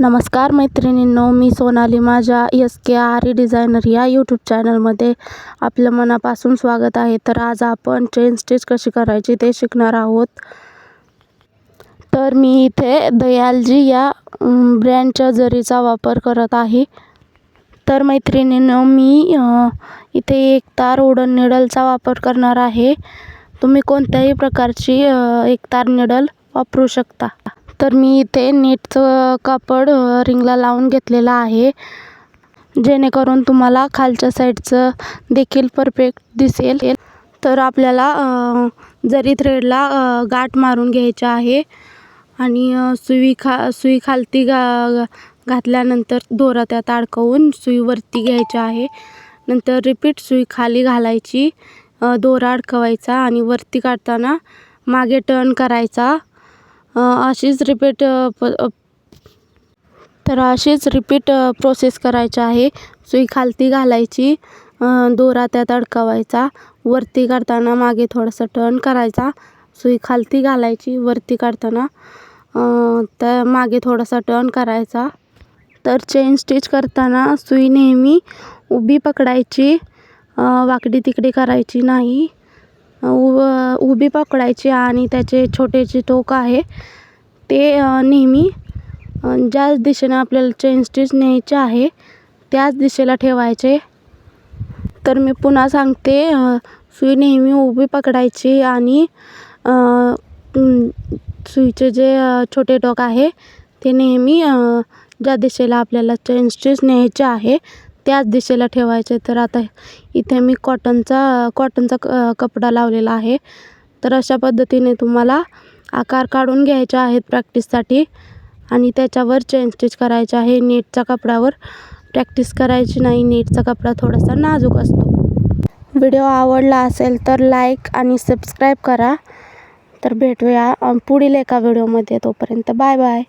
नमस्कार मैत्रिणींनो मी सोनाली माझ्या S K R E designer या यूट्यूब चॅनलमध्ये आपलं मनापासून स्वागत आहे. तर आज आपण चेन स्टिच कशी करायची ते शिकणार आहोत. तर मी इथे दयालजी या ब्रँडच्या जरीचा वापर करत आहे. तर मैत्रिणींनो मी इथे एक तार उडन निडलचा वापर करणार आहे. तुम्ही कोणत्याही प्रकारची एक तार निडल वापरू शकता. तर मी इथे नेटचं कापड रिंगला लावून घेतलेलं आहे. जेणेकरून तुम्हाला खालच्या साईडचं देखील परफेक्ट दिसेल. तर आपल्याला जरी थ्रेडला गाठ मारून घ्यायची आहे आणि सुई खा सुई खालती गा घातल्यानंतर दोरा त्यात अडकवून सुई वरती घ्यायची आहे. नंतर रिपीट सुई खाली घालायची दोरा अडकवायचा आणि वरती काढताना मागे टर्न करायचा. अशीच रिपीट प तर अशीच रिपीट प्रोसेस करायची आहे. सुई खालती घालायची दोरा त्यात अडकवायचा वरती काढताना मागे थोडासा टर्न करायचा. सुई खालती घालायची वरती काढताना त्या मागे थोडासा टर्न करायचा. तर चेन स्टिच करताना सुई नेहमी उभी पकडायची वाकडी तिकडी करायची नाही. उ उभी पकडायची आणि त्याचे छोटे जे टोक आहे. ते नेहमी ज्या ज्याच दिशेने आपल्याला चेन स्टिच न्यायचे आहे त्याच दिशेला ठेवायचे. तर मी पुन्हा सांगते सुई नेहमी उभी पकडायची आणि सुईचे जे छोटे टोक आहे ते नेहमी ज्या दिशेला आपल्याला चेन स्टिच न्यायचे आहे त्याच दिशेला ठेवायचे. तर आता इथे मी कॉटनचा कॉटनचा क कपडा लावलेला आहे. तर अशा पद्धतीने तुम्हाला आकार काढून घ्यायचे आहेत प्रॅक्टिससाठी आणि त्याच्यावर चेन स्टिच करायचे आहे. नेटच्या कपड्यावर प्रॅक्टिस करायची नाही. नेटचा कपडा थोडासा नाजूक असतो. व्हिडिओ आवडला असेल तर लाईक आणि सबस्क्राईब करा. तर भेटूया पुढील एका व्हिडिओमध्ये. तोपर्यंत बाय बाय.